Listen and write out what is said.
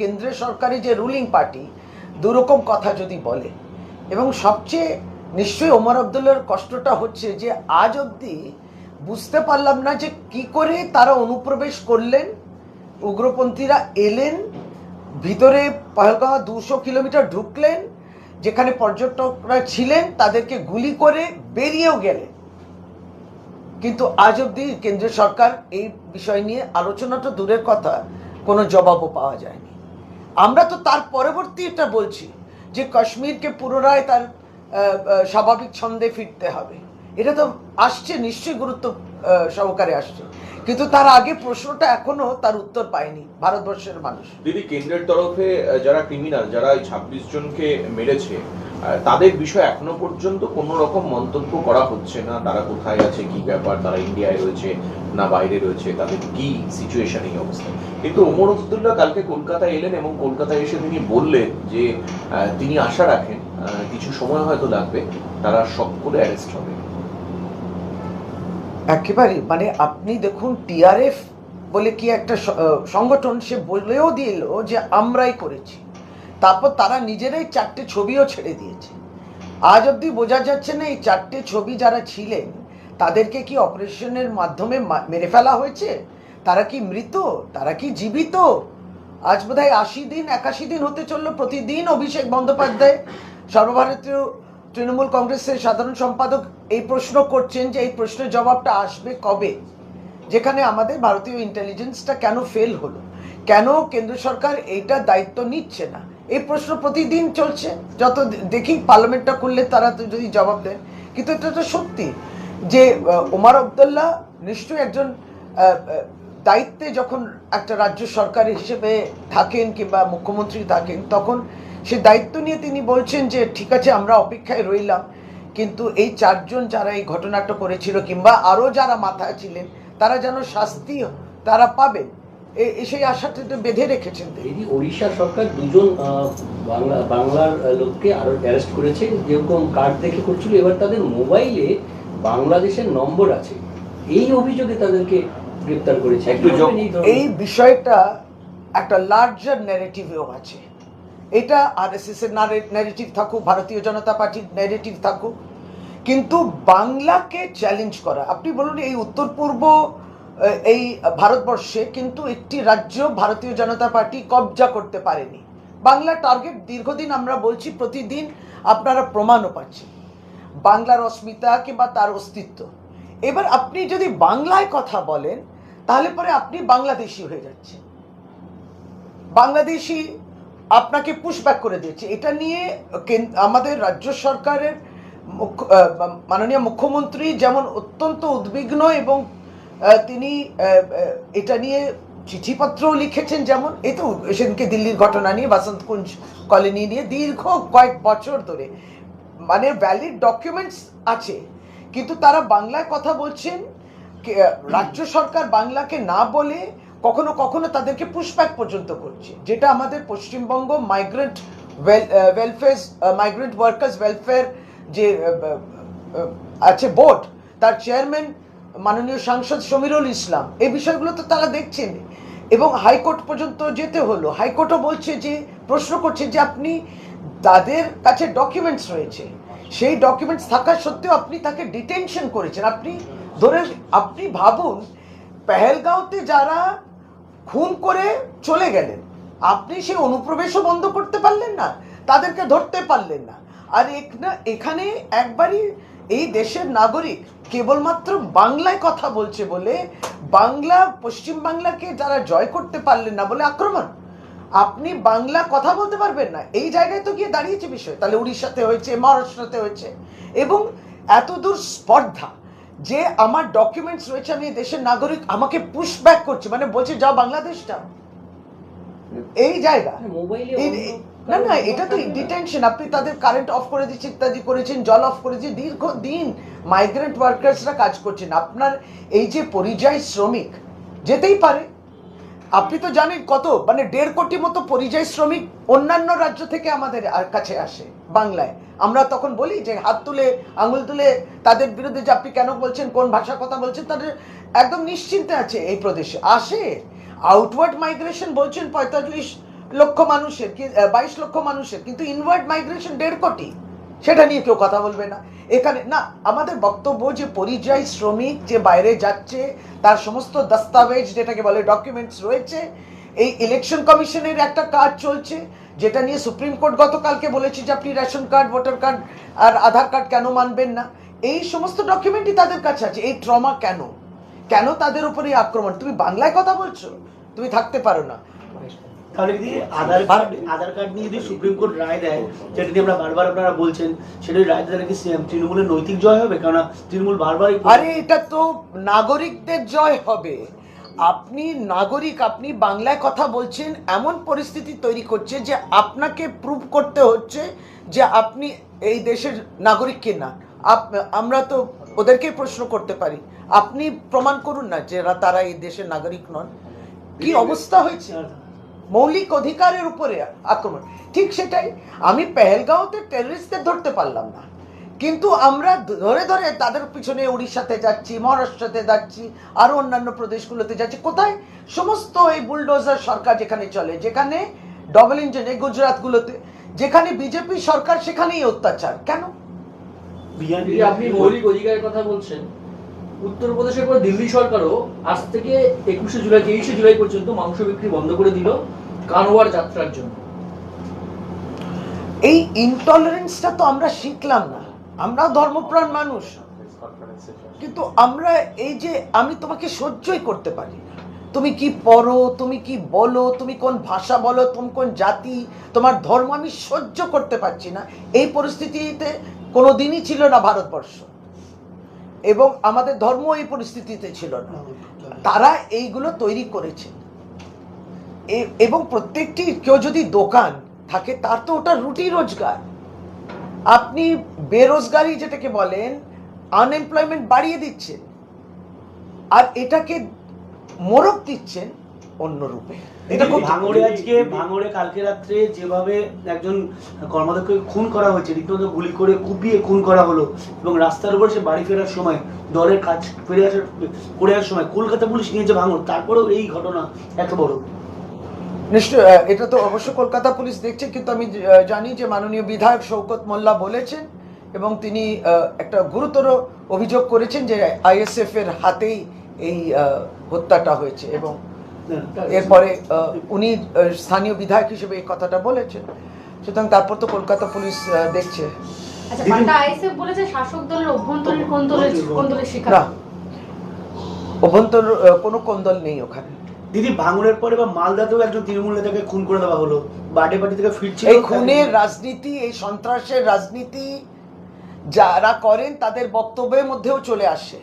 কেন্দ্রীয় সরকারি যে রুলিং পার্টি দুরকম কথা যদি বলে, এবং সবচেয়ে নিশ্চয়ই ওমর আবদুল্লার কষ্টটা হচ্ছে যে আজ অবধি বুঝতে পারলাম না যে কি করে তারা অনুপ্রবেশ করলেন, উগ্রপন্থীরা এলেন, ভিতরে পহলগাঁও দুশো কিলোমিটার ঢুকলেন, যেখানে পর্যটকরা ছিলেন, তাদেরকে গুলি করে বেরিয়েও গেলেন। কিন্তু আজ অবধি কেন্দ্রীয় সরকার এই বিষয় নিয়ে আলোচনাটা দূরের কথা, কোনো জবাবও পাওয়া যায়নি। আমরা তো তার পরবর্তী এটা বলছি যে কাশ্মীরকে পুনরায় তার স্বাভাবিক ছন্দে ফিরতে হবে। এটা তো আসছে, নিশ্চয়ই গুরুত্ব সহকারে আসছে। কিন্তু তার আগে প্রশ্নটা এখনও তার উত্তর পায়নি ভারতবর্ষের মানুষ। দিদি, কেন্দ্রের তরফে যারা ক্রিমিনাল যারা ছাব্বিশ জনকে মেরেছে তাদের বিষয়ে এখনও পর্যন্ত কোনো রকম মন্তব্য করা হচ্ছে না, তারা কোথায় আছে, কি ব্যাপার, তারা ইন্ডিয়ায় রয়েছে না বাইরে রয়েছে, তাদের কি সিচুয়েশন এই অবস্থায়? কিন্তু ওমর আবদুল্লাহ কালকে কলকাতায় এলেন এবং কলকাতায় এসে তিনি বললেন যে তিনি আশা রাখেন কিছু সময় হয়তো লাগবে, তারা সকলে অ্যারেস্ট হবে। একেবারে মানে আপনি দেখুন টিআরএফ বলে কি একটা সংগঠন সে বলেও দিল যে আমরাই করেছি। তারপর তারা নিজেরাই চারটে ছবিও ছেড়ে দিয়েছে। আজ অবধি বোঝা যাচ্ছে না এই চারটে ছবি যারা ছিলেন, তাদেরকে কি অপারেশনের মাধ্যমে মেরে ফেলা হয়েছে? তারা কি মৃত? তারা কি জীবিত? আজ বোধহয় আশি দিন, একাশি দিন হতে চলল প্রতিদিন অভিষেক বন্দ্যোপাধ্যায়, সর্বভারতীয় তৃণমূল কংগ্রেসের সাধারণ সম্পাদক, এই প্রশ্ন করছেন যে এই প্রশ্নের জবাবটা আসবে কবে? যেখানে আমাদের ভারতীয় ইন্টেলিজেন্সটা কেন ফেল হলো? কেন কেন্দ্র সরকার এইটা দায়িত্ব নিচ্ছে না? এই প্রশ্ন প্রতিদিন চলছে। যত দেখি পার্লামেন্টটা করলে তারা তো যদি জবাব দেন কিন্তু এটা তো সত্যি যে ওমার আবদুল্লাহ নিশ্চয়ই একজন দায়িত্বে যখন একটা রাজ্য সরকার হিসেবে থাকেন কিংবা মুখ্যমন্ত্রী থাকেন, তখন সে দায়িত্ব নিয়ে তিনি বলছেন যে, ঠিক আছে, আমরা অপেক্ষায় রইলাম। কিন্তু এই চারজন যারা এই ঘটনাটা করেছিল কিংবা আরও যারা মাথায় ছিলেন, তারা যেন শাস্তি, তারা পাবেন। সেই আশাটা তো বেঁধে রেখেছেন। এটি ওড়িশা সরকার দুজন বাংলা বাংলার লোককে আরও অ্যারেস্ট করেছে যেরকম কার্ড দেখে করছিল এবার তাদের মোবাইলে বাংলাদেশের নম্বর আছে। এই অভিযোগে তাদেরকে গ্রেপ্তার করেছে। এই বিষয়টা একটা লার্জার ন্যারেটিভেও আছে। এটা আর এস এস এর ন্যারেটিভ থাকুক ভারতীয় জনতা পার্টির ন্যারেটিভ থাকুক। কিন্তু বাংলাকে চ্যালেঞ্জ করা আপনি বলুন এই উত্তর পূর্ব এই ভারতবর্ষে কিন্তু একটি রাজ্য ভারতীয় জনতা পার্টি কবজা করতে পারেনি। বাংলা টার্গেট দীর্ঘদিন আমরা বলছি, প্রতিদিন আপনারা প্রমাণও পাচ্ছেন। বাংলার অস্মিতা কিংবা তার অস্তিত্ব। এবার আপনি যদি বাংলায় কথা বলেন, তাহলে পরে আপনি বাংলাদেশি হয়ে যাচ্ছেন। বাংলাদেশি আপনাকে পুশব্যাক করে দিয়েছে। এটা নিয়ে আমাদের রাজ্য সরকারের মুখ্য- মাননীয় মুখ্যমন্ত্রী যেমন অত্যন্ত উদ্বিগ্ন এবং তিনি এটা নিয়ে চিঠিপত্রও লিখেছেন যেমন, এই তো সেদিনকে দিল্লির ঘটনা নিয়ে, বাসন্তকুঞ্জ কলোনি নিয়ে দীর্ঘ কয়েক বছর ধরে মানে ভ্যালিড ডকুমেন্টস আছে, কিন্তু তারা বাংলায় কথা বলছেন রাজ্য সরকার বাংলাকে না বলে কখনো কখনো তাদেরকে পুশব্যাক পর্যন্ত করছে, যেটা আমাদের Paschimbanga migrant welfare migrant workers welfare যে আছে বোর্ড তার চেয়ারম্যান মাননীয় সাংসদ সমীরুল ইসলাম, এই বিষয়গুলো তো তারা দেখছেন। এবং হাইকোর্ট পর্যন্ত যেতে হলো। হাইকোর্টও বলছে যে, প্রশ্ন করছে যে আপনি তাদের কাছে ডকুমেন্টস রয়েছে। সেই ডকুমেন্টস থাকা সত্ত্বেও আপনি তাকে ডিটেনশন করেছেন। আপনি ধরে, আপনি ভাবুন, পেহেলগাঁওতে যারা খুন করে চলে গেলেন, আপনি সেই অনুপ্রবেশও বন্ধ করতে পারলেন না, তাদেরকে ধরতে পারলেন না। আর এখানে- এখানে একবারই এই দেশের নাগরিক কেবলমাত্র বাংলায় কথা বলছে বলে বাংলা পশ্চিম বাংলাকে যারা জয় করতে পারলেন না বলে আক্রমণ। আপনি বাংলা কথা বলতে পারবেন না। এই জায়গায় তো গিয়ে দাঁড়িয়েছে বিষয়। তাহলে উড়িষ্যাতে হয়েছে মহারাষ্ট্রতে হয়েছে। এবং এত দূর স্পর্ধা যে আমার ডকুমেন্টস রয়েছে আমি দেশের নাগরিক আমাকে পুশব্যাক করছে। মানে বলছে যাও বাংলাদেশটা এই জায়গা। মোবাইলে না না, এটা তো ডিটেনশন আপনি তাদের কারেন্ট অফ করে দিচ্ছেন, ইত্যাদি করেছেন, জল অফ করেছেন দীর্ঘদিন মাইগ্রেন্ট ওয়ার্কার্সরা কাজ করছেন। আপনার এই যে পরিযায়ী শ্রমিক, যেতেই পারে। আপনি তো জানেন কত মানে দেড় কোটি মতো পরিযায়ী শ্রমিক অন্যান্য রাজ্য থেকে আমাদের কাছে আসে, বাংলায়। আমরা তখন বলি যে হাত তুলে, আঙুল তুলে তাদের বিরুদ্ধে যে আপনি কেন বলছেন, কোন ভাষা কথা বলছেন, তাদের একদম নিশ্চিন্তে আছে এই প্রদেশে। আসে। আউটওয়ার্ড মাইগ্রেশন বলছেন পঁয়তাল্লিশ লক্ষ মানুষের বাইশ লক্ষ মানুষের, কিন্তু ইনওয়ার্ড মাইগ্রেশন দেড় কোটি, সেটা নিয়ে কেউ কথা বলবে না। এখানে, না, আমাদের বক্তব্য যে পরিযায়ী শ্রমিক যে বাইরে যাচ্ছে, তার সমস্ত দস্তাবেজ, যেটাকে বলে ডকুমেন্টস রয়েছে, এই ইলেকশন কমিশনের একটা কাজ চলছে, যেটা নিয়ে সুপ্রিম কোর্ট গতকালকে বলেছে যে আপনি রেশন কার্ড, ভোটার কার্ড আর আধার কার্ড কেন মানবেন না? এই সমস্ত ডকুমেন্টই তাদের কাছে আছে। এই ট্রমা কেন? কেন তাদের উপরে আক্রমণ? তুমি বাংলায় কথা বলছো? তুমি থাকতে পারো না। তাহলে যদি আধার কার্ড আধার কার্ড নিয়ে যদি সুপ্রিম কোর্ট রায় দেয় যেটা নিয়ে আমরা বারবার আপনারা বলছেন সেটা রায় দেয় কি তৃণমূলের নৈতিক জয় হবে? কেননা তৃণমূল বারবারই আরে এটা তো নাগরিকদের জয় হবে। আপনি নাগরিক আপনি বাংলায় কথা বলছেন এমন পরিস্থিতি তৈরি করছে যে আপনাকে প্রুভ করতে হচ্ছে যে আপনি এই দেশের নাগরিক কিনা আমরা তো ওদেরকে প্রশ্ন করতে পারি। আপনি প্রমাণ করুন না যে তারা এই দেশের নাগরিক নন। কি অবস্থা হয়েছে? মৌলিক অধিকারের উপরে আক্রমণ। ঠিক সেটাই আমি পেহেলগাঁওতে টেররিস্টদের ধরতে পারলাম না। কিন্তু আমরা ধরে ধরে তাদের পিছনে উড়িষ্যাতে যাচ্ছি মহারাষ্ট্রতে যাচ্ছি আরও অন্যান্য প্রদেশগুলোতে যাচ্ছি। কোথায়? সমস্ত এই বুলডোজার সরকার যেখানে চলে যেখানে ডবল ইঞ্জিনে গুজরাটগুলোতে যেখানে বিজেপি সরকার সেখানেই অত্যাচার। কেন? আপনি মৌলিক অধিকারের কথা বলছেন। উত্তরপ্রদেশের পর দিল্লি সরকারও আজ থেকে একুশে জুলাই, তেইশে জুলাই পর্যন্ত মাংস বিক্রি বন্ধ করে দিল কানওয়ার যাত্রার জন্য। এই ইনটলারেন্সটা তো আমরা শিখলাম না। আমরা ধর্মপ্রাণ মানুষ। কিন্তু আমরা এই যে আমি তোমাকে সহ্যই করতে পারি তুমি কি পড়ো, তুমি কি বলো, তুমি কোন ভাষা বলো, তুমি কোন জাতি, তোমার ধর্ম আমি সহ্য করতে পারছি না। এই পরিস্থিতিতে কোনো দিনই ছিল না ভারতবর্ষ। এবং আমাদের ধর্ম এই পরিস্থিতিতে ছিল না। তারা এইগুলো তৈরি করেছে। এবং প্রত্যেকটি কেউ যদি দোকান থাকে, তার তো ওটা রুটি রোজগার। আপনি বেরোজগারি যেটাকে বলেন আনএমপ্লয়মেন্ট বাড়িয়ে দিচ্ছেন। আর এটাকে মোরক দিচ্ছেন অন্য রূপে। এটা খুব ভাঙড়ে আজকে ভাঙড়ে কালকে রাত্রে যেভাবে একজন কর্মাধ্যক্ষকে খুন করা হয়েছে রীতিমতো গুলি করে কুপিয়ে খুন করা হলো এবং রাস্তার উপর সে বাড়ি ফেরার সময় দলের কাজ ফিরে আসার করে আসার সময় কলকাতা পুলিশ নিয়েছে ভাঙড়। তারপরেও এই ঘটনা এত বড়। নিশ্চয় এটা তো অবশ্য কলকাতা পুলিশ দেখছে কিন্তু আমি জানি যে মাননীয় বিধায়ক শৌকত মোল্লা বলেছেন এবং তিনি একটা গুরুতর অভিযোগ করেছেন যে আইএসএফ এর হাতেই এই আহ, হত্যাটা হয়েছে এবং এরপরে উনি স্থানীয় বিধায়ক হিসেবে এই কথাটা বলেছেন। সুতরাং তারপর তো কলকাতা পুলিশ দেখছে। আচ্ছা অভ্যন্তর কোনো কোন্দল নেই ওখানে। দিদি ভাঙড়ের পরে বা মালদাতেও একজন তৃণমূল নেতাকে খুন করে দেওয়া হলো। বার্থডে পার্টি থেকে ফিরছিল এই খুনের রাজনীতি এই সন্ত্রাসের রাজনীতি যারা করেন তাদের বক্তব্যের মধ্যেও চলে আসে।